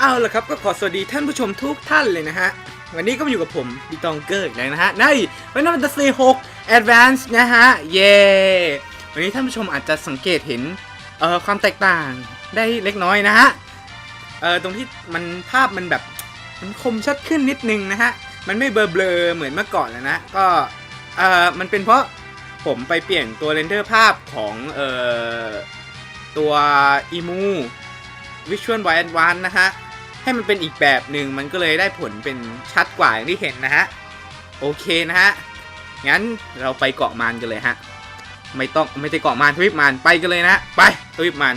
เอาละครับก็ขอสวัสดีท่านผู้ชมทุกท่านเลยนะฮะ วันนี้ก็มาอยู่กับผมดิตองเกอร์อีกแล้วนะฮะในวันนั้นมันจะซี6 Advance นะฮะ เย้วันนี้ท่านผู้ชมอาจจะสังเกตเห็นเอ่อความแตกต่างได้เล็กน้อยนะฮะ เอ่อตรงที่มันภาพมันแบบมันคมชัดขึ้นนิดนึงนะฮะ มันไม่เบลอๆเหมือนเมื่อก่อนแล้วนะ ก็เอ่อมันเป็นเพราะผมไปเปลี่ยนตัวเรนเดอร์ภาพของเอ่อตัว EMU Visual Wide Advance นะฮะ ให้มันเป็นอีกแบบหนึ่งมันก็เลยได้ผลเป็นชัดกว่าอย่างที่เห็นนะฮะ โอเคนะฮะ งั้นเราไปเกาะมารกันเลยฮะ ไม่ต้องไม่ได้เกาะมารทวิปมารไปกันเลยนะ ไปทวิปมาร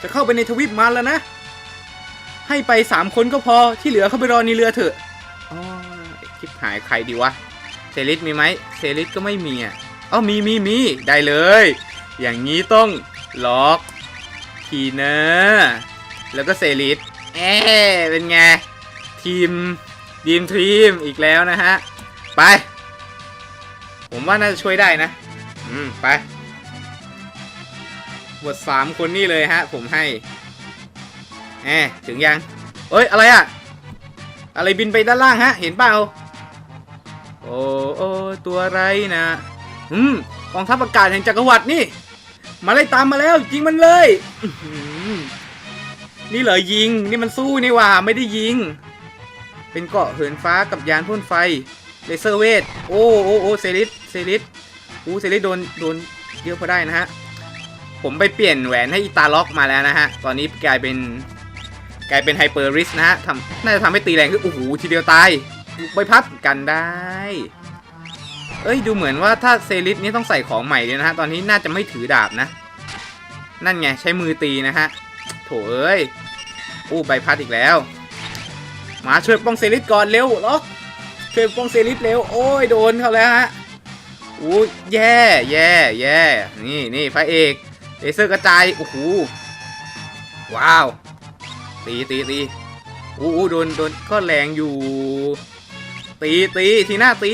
จะเข้าไปในทวิปมารแล้วนะ ให้ไปสามคนก็พอที่เหลือเข้าไปรอในเรือเถอะอ๋อคลิปหายใครดีวะ เซริสมีไหมเซริสก็ไม่มีอะอ๋อมีมีมีได้เลย อย่างนี้ต้องล็อกทีเนอร์แล้วก็เซริส เอ๊เป็นไง ทีมดีมทีมอีกแล้วนะฮะ ไป ผมว่าน่าจะช่วยได้นะ อืม ไปบทสามคนนี่เลยฮะ ผมให้แหมถึงยัง เอ้ย อะไรอะอะไรบินไปด้านล่างฮะ เห็นเปล่าโอ้โอ้ตัวอะไรนะอืมกองทัพอากาศแห่งจักรวรรดินี่ มาไล่ตามมาแล้วยิงมันเลย นี่เหรอยิง นี่มันสู้นี่ว่าไม่ได้ยิง เป็นเกาะเหินฟ้ากับยานพ่นไฟเลเซอร์เวทโอ้โอ้โอ้เซริสเซริสอู้เซริสโดนโดนเยอะพอได้นะฮะผมไปเปลี่ยนแหวนให้อีตาล็อกมาแล้วนะฮะ ตอนนี้กลายเป็นกลายเป็นไฮเปอร์ริสนะฮะทำน่าจะทำให้ตีแรงขึ้นโอ้โหทีเดียวตายใบพัดกันได้ เอ้ยดูเหมือนว่าถ้าเซริสนี่ต้องใส่ของใหม่เลยนะฮะ ตอนนี้น่าจะไม่ถือดาบนะ นั่นไงใช้มือตีนะฮะ โถเอ้ย อู้ใบพัดอีกแล้ว มาช่วยป้องเซริสก่อนเร็วล็อกช่วยป้องเซริสเร็วโอ้ยโดนเขาแล้วฮะอู้แย่แย่แย่นี่นี่พระเอกเลเซอร์กระจายโอ้โหว้าวตีตีตีอู้โดนโดนก็แรงอยู่ ตีตีทีหน้าตี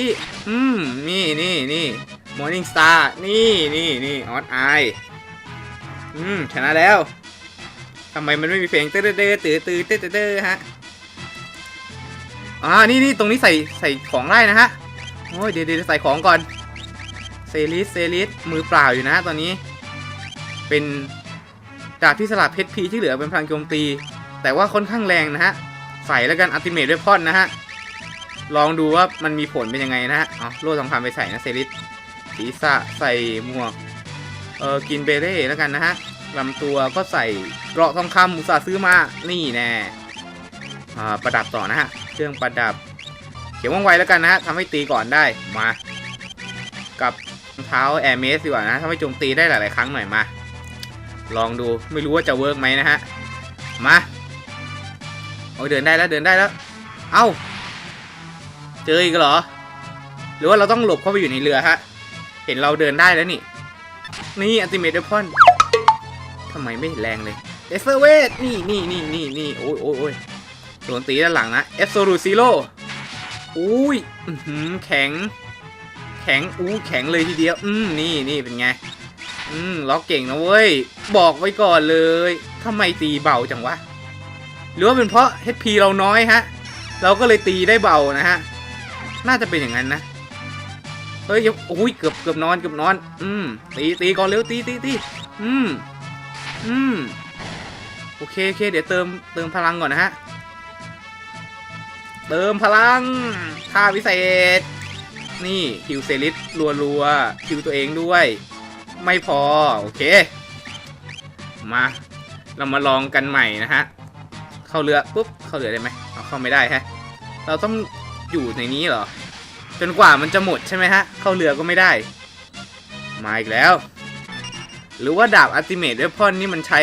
อืมนี่นี่นี่มอร์นิ่งสตาร์นี่นี่นี่ออสไออืมชนะแล้วำไมมันไม่มีเพลงเต้อเต้อเต้อเต้อเต้อเต้อเต้อฮะอ่านี่นี่ตรงนี้ใส่ใส่ของได้นะฮะโอ้ยเดี๋ยวเดี๋ยวใส่ของก่อนเซริสเซริสมือเปล่าอยู่นะตอนนี้ เป็นดาบที่สลับเพชรพีที่เหลือเป็นพลังโจมตี แต่ว่าค่อนข้างแรงนะฮะ ใส่แล้วกันอัลติเมทด้วยพอนนะฮะ ลองดูว่ามันมีผลเป็นยังไงนะฮะเอโล่ทองคำไปใส่นะเซริสศีรษะใส่หมวกเออกินเบเล่แล้วกันนะฮะ ลำตัวก็ใส่เกราะทองคำอุตสาห์ซื้อมา นี่แน่ประดับต่อนะฮะ เครื่องประดับ เขียวว่องไวแล้วกันนะฮะทำให้ตีก่อนได้ มา กับเท้าแอร์เมสดีกว่านะทำให้โจมตีได้หลาย ๆ ครั้งหน่อยมา ลองดู ไม่รู้ว่าจะเวิร์กไหมนะฮะ มา โอ้ยเดินได้แล้วเดินได้แล้ว เอ้า เจออีกเหรอ หรือว่าเราต้องหลบเข้าไปอยู่ในเรือฮะ เห็นเราเดินได้แล้วนี่ นี่อัลติเมทเดพอน ทำไมไม่แรงเลยเอสเซอร์เวทนี่นี่นี่นี่นี่โอ้ยโอ้ยโอ้ยโดนตีด้านหลังนะเอฟโซลูซีโรอุ้ยแข็ง แข็งอู้แข็งเลยทีเดียว อืมนี่นี่เป็นไง อืมล็อกเก่งนะเว้ย บอกไว้ก่อนเลยทำไมตีเบาจังวะ หรือว่าเป็นเพราะ HP เราน้อยฮะ เราก็เลยตีได้เบานะฮะ น่าจะเป็นอย่างนั้นนะเฮ้ยโอ้ยเกือบเกือบนอนเกือบนอน อืมตีตีก่อนเร็วตีตีตีอืม อืม โอเคโอเค เดี๋ยวเติมเติมพลังก่อนนะฮะ เติมพลังท่าวิเศษ นี่คิวเซลิสรัวรัวคิวตัวเองด้วย ไม่พอ โอเค มา เรามาลองกันใหม่นะฮะ เข้าเรือปุ๊บ เข้าเรือได้ไหมเอาเข้าไม่ได้ฮะ เราต้องอยู่ในนี้เหรอ จนกว่ามันจะหมดใช่ไหมฮะ เข้าเรือก็ไม่ได้ มาอีกแล้ว หรือว่าดาบอัติเมทเวพอนนี่มันใช้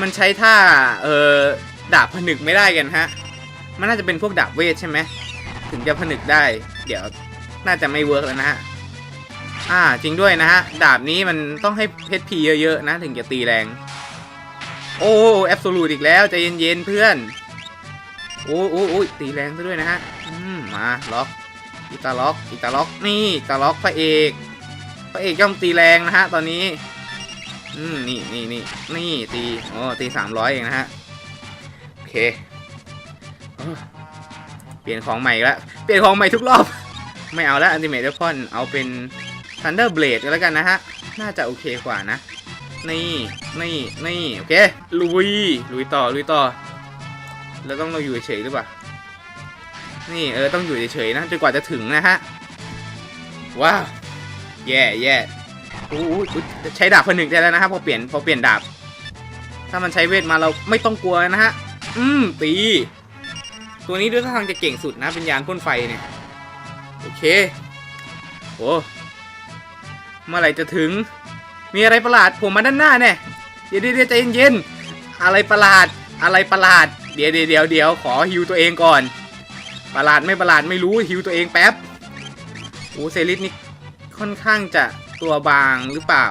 มันใช้ท่าเอ่อดาบผนึกไม่ได้กันฮะ มันน่าจะเป็นพวกดาบเวทใช่ไหมถึงจะผนึกได้ เดี๋ยวน่าจะไม่เวิร์กแล้วนะฮะ อ่าจริงด้วยนะฮะ ดาบนี้มันต้องให้เพชรพีเยอะๆนะ ถึงจะตีแรง โอ้แอบสูตอีกแล้วใจเย็นๆเพื่อนโอ้โอ้โอ้ตีแรงซะด้วยนะฮะ อืมมาล็อกอีตาล็อกอีตาล็อกนี่อีตาล็อกพระเอก พระเอกย่อมตีแรงนะฮะตอนนี้ อืมนี่นี่นี่นี่ตีโอ้ตีสามร้อยเองนะฮะเคเออเปลี่ยนของใหม่ล้วเปลี่ยนของใหม่ทุกรอบ ไม่เอาแล้วอันติเมทเดพอนเอาเป็น Thunder Blade ก็แล้วกันนะฮะ น่าจะโอเคกว่านะ นี่ นี่ นี่ โอเค ลุย ลุยต่อ ลุยต่อ แล้วต้องเราอยู่เฉยหรือเปล่า นี่ เออ ต้องอยู่เฉยๆนะ จนกว่าจะถึงนะฮะ ว้าว แย่แย่อู้หูอุ๊ยใช้ดาบคนหนึ่งได้แล้วนะครับพอเปลี่ยนพอเปลี่ยนดาบ ถ้ามันใช้เวทมาเราไม่ต้องกลัวนะฮะ อืมตี ตัวนี้ด้วยท่าทางจะเก่งสุดนะเป็นยานพ่นไฟเนี่ย โอเค โอ้เมื่อไหร่จะถึง มีอะไรประหลาดผมมาด้านหน้าเนี่ยเดี๋ยวเดี๋ยวใจเย็นๆอะไรประหลาด อะไรประหลาด เดี๋ยวเดี๋ยวเดี๋ยวเดี๋ยวขอฮิวตัวเองก่อน ประหลาดไม่ประหลาดไม่รู้ฮิวตัวเองแป๊บโอ้เซริสนี่ ค่อนข้างจะตัวบางหรือเปล่า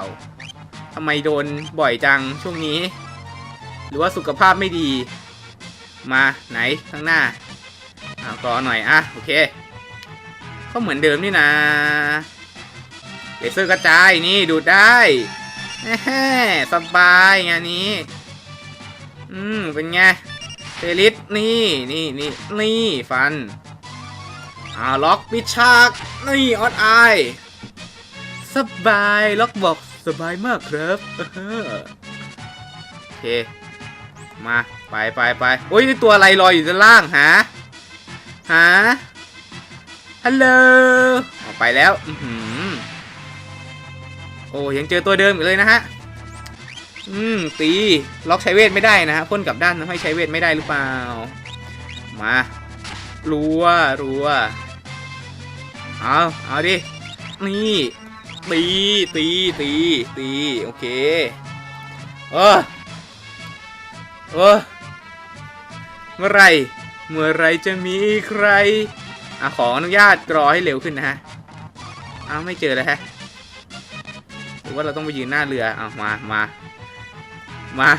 ทำไมโดนบ่อยจังช่วงนี้ หรือว่าสุขภาพไม่ดี มาไหนข้างหน้าอ่ากรอหน่อยอะโอเค ก็เหมือนเดิมนี่นะเลเซอร์กระจายนี่ดูดได้สบายงานนี้ อืม เป็นไงเซริสนี่นี่นี่นี่ฟัน อ่าล็อกปิดฉาก นี่ออดไอ สบายล็อกบอกสบายมากครับโอเค มาไปไปไปโอ้ยตัวอะไรลอยอยู่ด้านล่างหาหาฮัลโหลออกไปแล้วอือหือโอ้ยังเจอตัวเดิมอยู่เลยนะฮะอืมตีล็อกใช้เวทไม่ได้นะฮะพ่นกลับด้านทำให้ใช้เวทไม่ได้หรือเปล่า มารัวรัวเอาเอาดินี่ ตีตีตีตีโอเคเออเออเมื่อไรเมื่อไรจะมีใครอะขออนุญาตกรอให้เร็วขึ้นนะฮะอ้าวไม่เจอเลยฮะหรือว่าเราต้องไปยืนหน้าเรือเอามามามา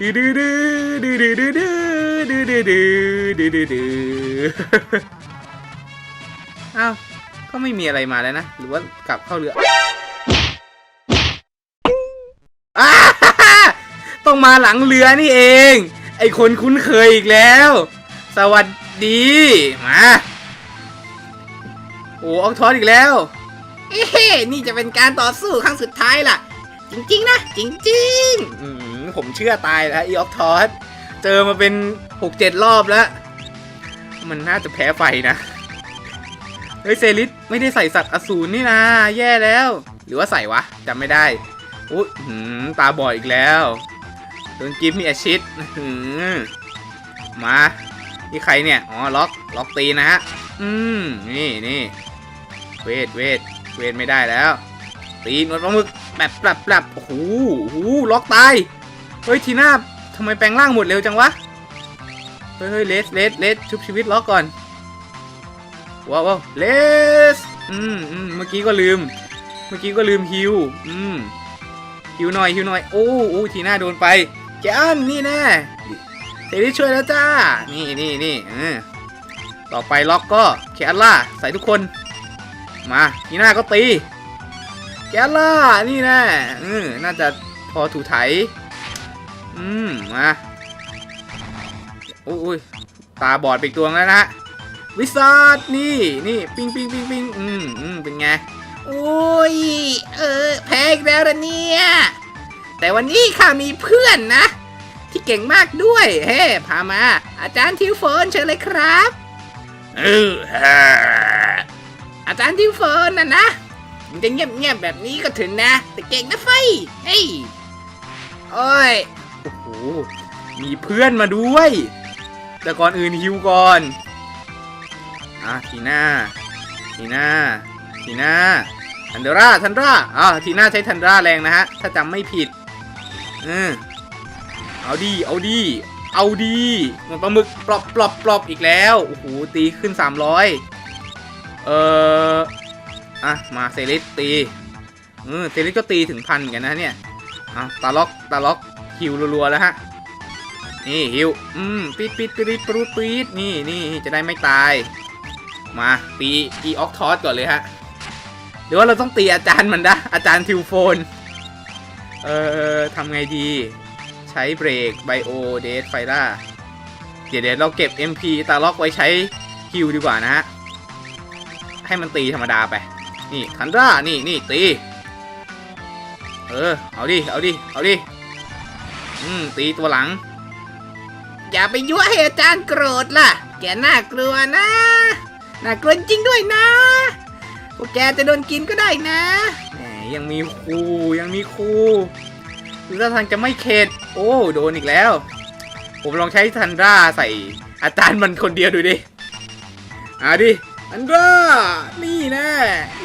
ดื้อดื้อดื้อดื้อดื้อดื้อดื้อดื้อดื้อดื้อดื้อดื้อดื้ออ้าว ก็ไม่มีอะไรมาแล้วนะ หรือว่ากลับเข้าเรืออ้าต้องมาหลังเรือนี่เอง ไอคนคุ้นเคยอีกแล้ว สวัสดี มาโอ้ออกทอดอีกแล้ว เอ๊ะนี่จะเป็นการต่อสู้ครั้งสุดท้ายล่ะ จริง ๆ นะ จริงอืมผมเชื่อตายแล้วอีออกทอสเจอมาเป็นหกเจ็ดรอบแล้ว มันน่าจะแพ้ไฟนะ เฮ้ยเซริสไม่ได้ใส่สัตว์อสูรนี่นะ แย่แล้ว หรือว่าใส่วะจำไม่ได้อุ๊ยหืมตาบอดอีกแล้วโดนกิฟมีอาชิตหืมมานี่ใครเนี่ย อ๋อ ล็อก ล็อกตีนะฮะ อืม นี่นี่เวทเวทเวทไม่ได้แล้ว ตีนวดปลาหมึกแบบแบบแบบโอ้โหโอ้โหล็อกตาย เฮ้ย ทีน่าทำไมแปลงร่างหมดเร็วจังวะ เฮ้ยเฮ้ยเลสเลสเลสชุบชีวิตล็อกก่อน ว้าวเลสอืมอืมเมื่อกี้ก็ลืม เมื่อกี้ก็ลืมฮิวอืมฮิวหน่อยฮิวหน่อยโอ้โอ้ทีน่าโดนไปแกนนี่แน่เซรีช่วยแล้วจ้า นี่นี่นี่ต่อไปล็อกก็แคลล่าใส่ทุกคน มาทีน่าก็ตีแกลล่านี่แน่อืมน่าจะพอถูไถ อืมมาอยอุ้ยตาบอดไปตัวแล้วนะ วิซาร์ดนี่นี่ปิ้งปิ้งปิ้งปิ้งอืมอืมเป็นไงๆโอ้ยเออแพ้อีกแล้วละเนี่ยแต่วันนี้ข้ามีเพื่อนนะ ที่เก่งมากด้วย เฮ้พามา อาจารย์ทิวโฟนเชิญเลยครับเออฮะอาจารย์ทิวโฟนน่ะนะมันจะเงียบๆแบบนี้ก็ถึงนะ แต่เก่งนะไฟเฮ้ยโอ้ยโอ้โหมีเพื่อนมาด้วย แต่ก่อนอื่นฮิวก่อน อะทีน่าทีน่าทีน่าทันดราทันดราอ่าทีน่าใช้ทันดราแรงนะฮะ ถ้าจำไม่ผิดเออเอาดี เอาดี เอาดีหมันปลาหมึกปลอบปลอบปลอบอีกแล้ว โอ้โห ตีขึ้น 300 เอ่อ อะ มาเซริสตีเออเซริสก็ตีถึงพันเหมือนกันนะเนี่ย อะ ตาล็อก ตาล็อก ฮิวรัวๆ แล้วฮะ นี่ฮิว อืมปีดปีดปีดปีดปีดนี่นี่จะได้ไม่ตาย มาตีอีออกทอสก่อนเลยฮะหรือว่าเราต้องตีอาจารย์มันนะอาจารย์ทิวโฟน เอ่อทำไงดี ใช้เบรกไบโอเดสไฟล่าเดี๋ยวเดี๋ยวเราเก็บ MP ตาล็อกไว้ใช้ฮิวดีกว่านะฮะ ให้มันตีธรรมดาไป นี่ทันด้านี่นี่ตี เออ เอาดิ เอาดิ เอาดิ อืม ตีตัวหลัง อย่าไปยั่วให้อาจารย์โกรธล่ะ แกน่ากลัวนะ น่ากลัวจริงด้วยนะพวกแกจะโดนกินก็ได้นะแหมยังมีครูยังมีครูดูท่าทางจะไม่เข็ด โอ้โดนอีกแล้ว ผมลองใช้ทันด้าใส่อาจารย์มันคนเดียวดูดิอะดิทันด้านี่แน่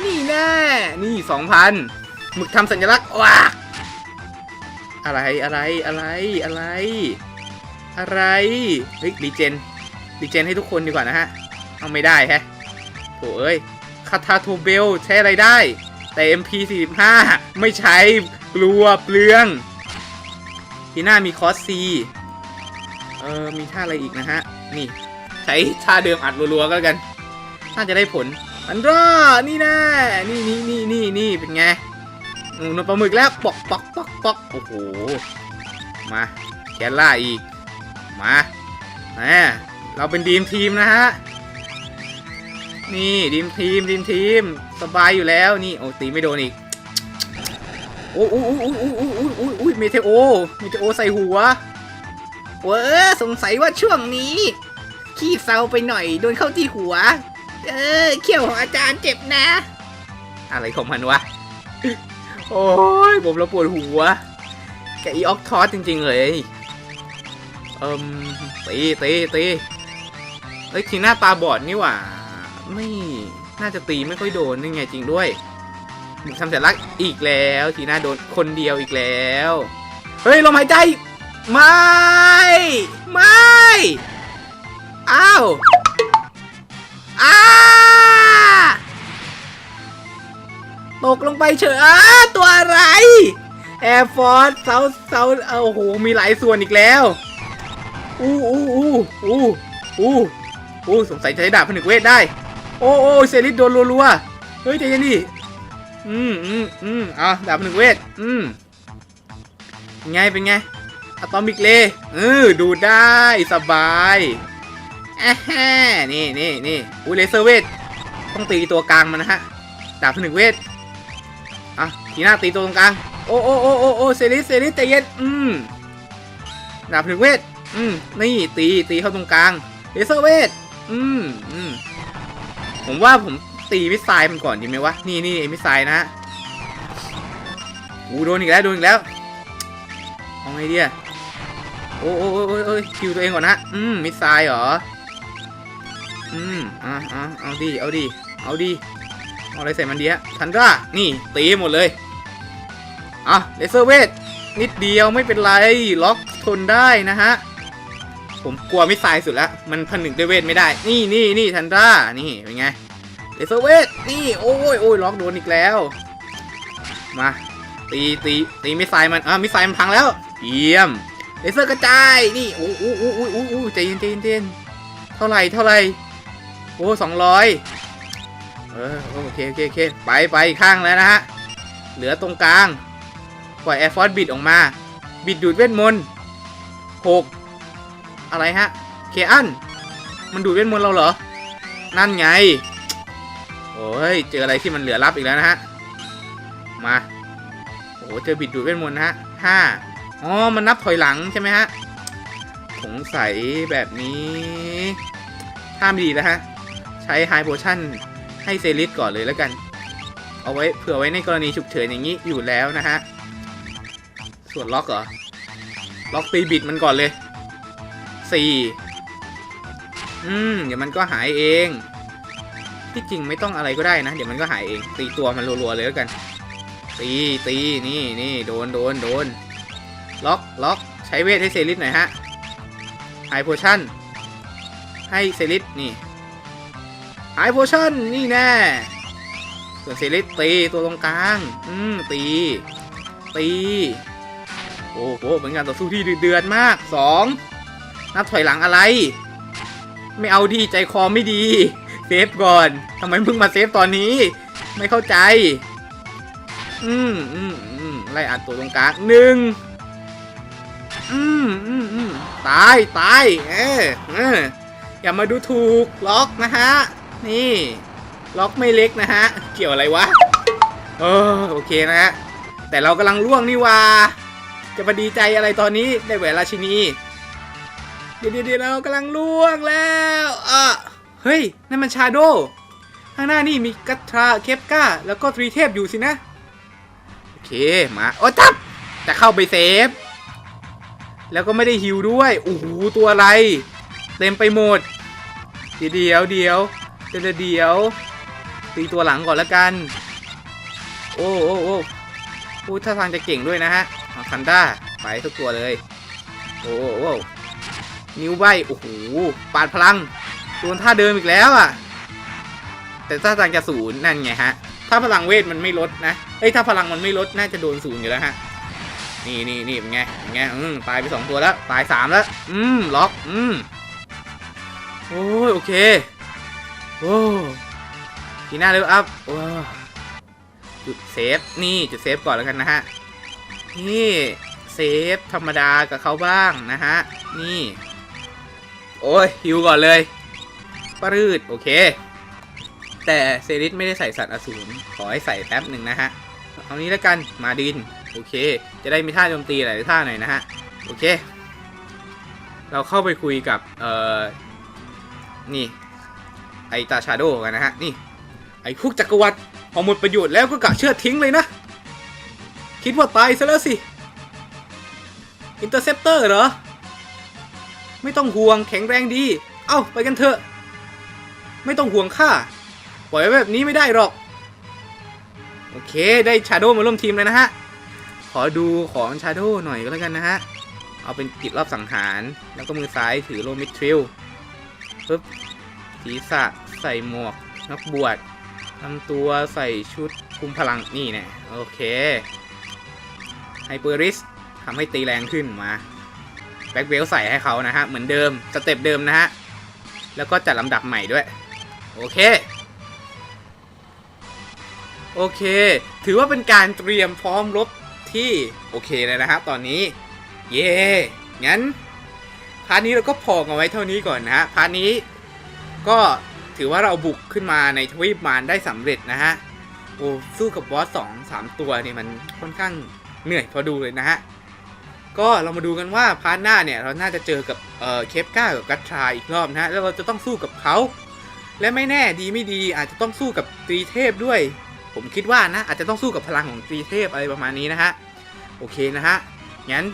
นี่แน่นี่สองพันหมึกทำสัญลักษณ์ว้าอะไรอะไรอะไรอะไร อะไรเฮ้ยดีเจนดีเจนให้ทุกคนดีกว่านะฮะ เอาไม่ได้แฮะโถเอ้ยคาทาโทเบลใช้อะไรได้ แต่ MP45 ไม่ใช้กลัวเปลือง ทีหน้ามีคอสซีเออมีท่าอะไรอีกนะฮะ นี่ ใช้ท่าเดิมอัดรัวๆก็แล้วกัน น่าจะได้ผล อันร่านี่แน่นี่นี่นี่นี่นี่เป็นไงอืมนปลาหมึกแล้วปอกปอกปอกปอกโอ้โห มาแกล่าอีก มาแหมเราเป็นดีมทีมนะฮะ นี่ดีมทีมดีมทีม สบายอยู่แล้วนี่โอ้ตีไม่โดนอีกโอ้ยโอ้โอ้โอ้โอ้โอ้โอ้โอ้เมเทโอเมเทโอใส่หัวเว้อสงสัยว่าช่วงนี้ ขี้เซาไปหน่อยโดนเข้าที่หัว เออเขี้ยวของอาจารย์เจ็บนะ อะไรของมันวะโอ้ยผมเราปวดหัวแกอีออกทอสจริง ๆ เลยเอิมตีตีตีเอ้ยทีหน้าตาบอดนี่หว่า ไม่น่าจะตีไม่ค่อยโดนนี่ไงจริงด้วยทำแต่ลักอีกแล้วทีน้าโดนคนเดียวอีกแล้ว เฮ้ยลมหายใจ ไม่ ไม่ อ้าวอ้าตกลงไปเฉยตัวอะไรแอร์ฟอร์สเซาเซาโอ้โห มีหลายส่วนอีกแล้ว อู้อู้อู้อู้อู้อู้สงสัยจะใช้ดาบผนึกเวทได้ โอ้โอ้เซริสโดนรัวๆเฮ้ยใจเย็นดิอืมอืมอืมอะดาบผนึกเวทอืมเป็นไงเป็นไงอะตอมิกเลเออดูได้สบายอะฮะนี่นี่นี่อุ้ยเลเซอร์เวทต้องตีตัวกลางมันนะฮะดาบผนึกเวทอะทีหน้าตีตัวตรงกลางโอ้โอ้โอ้โอ้โอ้เซริสเซริสใจเย็นอืมดาบผนึกเวทอืมนี่ตีตีเข้าตรงกลางเลเซอร์เวทอืมอืม ผมว่าผมตีมิสไซล์มันก่อนดีไหมวะ นี่นี่มิสไซล์นะฮะอู้โดนอีกแล้ว โดนอีกแล้วเอาไงดีอะโอ้โอ้โอ้โอ้โอ้คิวตัวเองก่อนนะ อืม มิสไซล์เหรอ อืม อะอะเอาดิ เอาดิ เอาดิ เอาอะไรใส่มันดีฮะทันด้านี่ ตีหมดเลย อะเลเซอร์เวทนิดเดียวไม่เป็นไร ล็อกทนได้นะฮะ ผมกลัวมิสไซล์สุดแล้วมันผนึกด้วยเวทไม่ได้ นี่นี่นี่ทันด้านี่เป็นไงเลเซอร์เวทนี่โอ้ยโอ้ยล็อกโดนอีกแล้ว มาตีตีตีมิสไซล์มันอะมิสไซล์มันพังแล้วเยี่ยมเลเซอร์กระจายนี่โอ้โอ้โอ้โอ้โอ้โอ้ใจเย็นใจเย็นใจเย็นเท่าไหร่เท่าไหร่โอ้สองร้อยเออโอเคโอเคโอเคไปไปอีกข้างแล้วนะฮะเหลือตรงกลางปล่อยแอร์ฟอร์บิดออกมา บิดดูดเวทมนต์หก อะไรฮะ เคอัน มันดูดเวทมนต์เราเหรอ นั่นไง โอ้ย เจออะไรที่มันเหลือรับอีกแล้วนะฮะ มา โอ้เจอบิดดูดเวทมนต์นะฮะห้าอ๋อ มันนับถอยหลังใช่ไหมฮะ สงสัยแบบนี้ห้ามดีแล้วฮะ ใช้ไฮโพชั่นให้เซริสก่อนเลยแล้วกัน เอาไว้เผื่อไว้ในกรณีฉุกเฉินอย่างนี้อยู่แล้วนะฮะ ส่วนล็อกเหรอ ล็อกตีบิดมันก่อนเลย สี่อืม เดี๋ยวมันก็หายเอง ที่จริงไม่ต้องอะไรก็ได้นะ เดี๋ยวมันก็หายเอง ตีตัวมันรัวๆเลยแล้วกัน ตีตีนี่นี่โดนโดนโดน ล็อกล็อกใช้เวทให้เซริสหน่อยฮะไฮโพชั่น ให้เซริสนี่ไฮโพชั่นนี่แน่ ส่วนเซริสตีตัวตรงกลาง อืมตี ตี โอ้โหเป็นการต่อสู้ที่เดือดมากสอง นับถอยหลังอะไร ไม่เอาดีใจคอไม่ดี เซฟก่อนทำไมเพิ่งมาเซฟตอนนี้ ไม่เข้าใจ อืมอืมอืมไล่อัดตัวตรงกลางหนึ่งอืมอืมอืมตายตายเออเอออย่ามาดูถูกล็อกนะฮะ นี่ ล็อกไม่เล็กนะฮะ เกี่ยวอะไรวะ เออโอเคนะฮะ แต่เรากำลังล่วงนี่ว่า จะมาดีใจอะไรตอนนี้ได้แหวนราชินี เดี๋ยวเดี๋ยวเรากำลังล่วงแล้วอะเฮ้ย นั่นมันชาโดข้างหน้านี่มีกัตทราเคปก้า แล้วก็ตรีเทพอยู่สินะ โอเค มา โอ้ทับจะเข้าไปเซฟ แล้วก็ไม่ได้ฮิวด้วย โอ้โห ตัวอะไร เต็มไปหมด เดี๋ยวเดี๋ยวเดี๋ยวเดี๋ยวเดี๋ยวตีตัวหลังก่อนแล้วกัน โอ้โอ้โอ้โอ้ท่าทางจะเก่งด้วยนะฮะคันด้าไปทุกตัวเลย โอ้โอ้ นิ้วใบโอ้โหปาดพลังโดนท่าเดิมอีกแล้วอะ แต่ท่าทางจะศูนย์นั่นไงฮะ ถ้าพลังเวทมันไม่ลดนะเอ้ยถ้าพลังมันไม่ลดน่าจะโดนศูนย์อยู่แล้วฮะนี่นี่นี่เป็นไงเป็นไงอืมตายไปสองตัวแล้ว ตายสามแล้ว อืมล็อก อืมโอ้ยโอเคโอ้ทีหน้าเลเวอัพโอ้จุดเซฟนี่จุดเซฟก่อนแล้วกันนะฮะนี่เซฟธรรมดากับเขาบ้างนะฮะนี่ โอ้ยฮิวก่อนเลยปรืดโอเค แต่เซริสไม่ได้ใส่สัตว์อสูรขอให้ใส่แป๊บหนึ่งนะฮะ เอานี้แล้วกันมาดิน โอเค จะได้มีท่าโจมตีหลายท่าหน่อยนะฮะ โอเค เราเข้าไปคุยกับ เอ่อ นี่ ไอตาชาโดกันนะฮะ นี่ ไอคุกจักรวรรดิพอหมดประโยชน์แล้วก็กะเชื่อทิ้งเลยนะ คิดว่าตายซะแล้วสิ อินเตอร์เซปเตอร์เหรอ ไม่ต้องห่วงแข็งแรงดี เอ้าไปกันเถอะ ไม่ต้องห่วงข้าปล่อยไว้แบบนี้ไม่ได้หรอก โอเคได้ชาโดมาร่วมทีมเลยนะฮะ ขอดูของชาโดหน่อยก็แล้วกันนะฮะ เอาเป็นกิจรอบสังหาร แล้วก็มือซ้ายถือโลมิทริลปึ๊บศีรษะใส่หมวก นักบวชลำตัวใส่ชุดคุมพลังนี่แน่โอเคไฮเปอริสทำให้ตีแรงขึ้นมา บ็กเวลใส่ให้เขานะฮะ เหมือนเดิมสเต็ปเดิมนะฮะ แล้วก็จัดลำดับใหม่ด้วย โอเค โอเค ถือว่าเป็นการเตรียมพร้อมรบที่โอเคเลยนะครับตอนนี้ เย่งั้นพาร์ทนี้เราก็พอกันไว้เท่านี้ก่อนนะฮะพาร์ทนี้ก็ถือว่าเราบุกขึ้นมาในทวีปมารได้สำเร็จนะฮะโอ้สู้กับบอสสองสามตัวนี่มันค่อนข้างเหนื่อยพอดูเลยนะฮะ ก็เรามาดูกันว่าพาร์ทหน้าเนี่ยเราน่าจะเจอกับเอ่อเคปก้ากับกัตทราอีกรอบนะฮะแล้วเราจะต้องสู้กับเขาและไม่แน่ดีไม่ดีอาจจะต้องสู้กับตรีเทพด้วย ผมคิดว่านะอาจจะต้องสู้กับพลังของตรีเทพอะไรประมาณนี้นะฮะโอเคนะฮะงั้น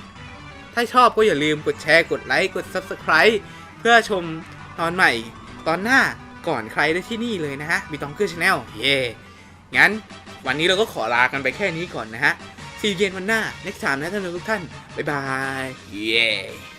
ถ้าชอบก็อย่าลืมกดแชร์กดไลค์กด Subscribe เพื่อชมตอนใหม่ตอนหน้าก่อนใครได้ที่นี่เลยนะฮะบีตองเกอร์ชาแนลเย่งั้นวันนี้เราก็ขอลากันไปแค่นี้ก่อนนะฮะ ซีเย็นวันหน้า next time นะท่านผู้ชมทุกท่าน บ๊ายบาย เย้